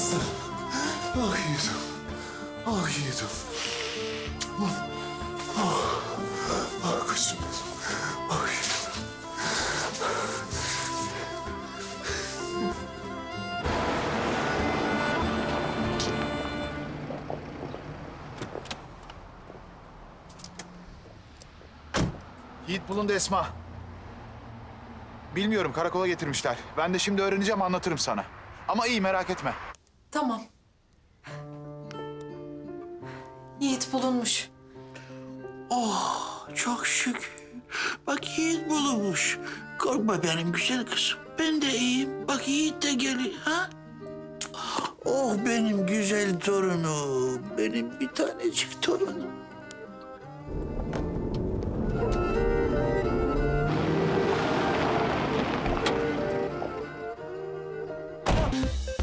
Aslı. Ah yiğidim. Ah yiğidim. Ah. ah, ah kızım benim. Ah yiğidim. Yiğit bulundu Esma. Bilmiyorum karakola getirmişler. Ben de şimdi öğreneceğim anlatırım sana. Ama iyi merak etme. Tamam. Yiğit bulunmuş. Çok şükür. Bak Yiğit bulunmuş. Korkma benim güzel kızım. Ben de iyiyim. Bak Yiğit de geliyor. Ha? Oh benim güzel torunum. Benim bir tanecik torunum.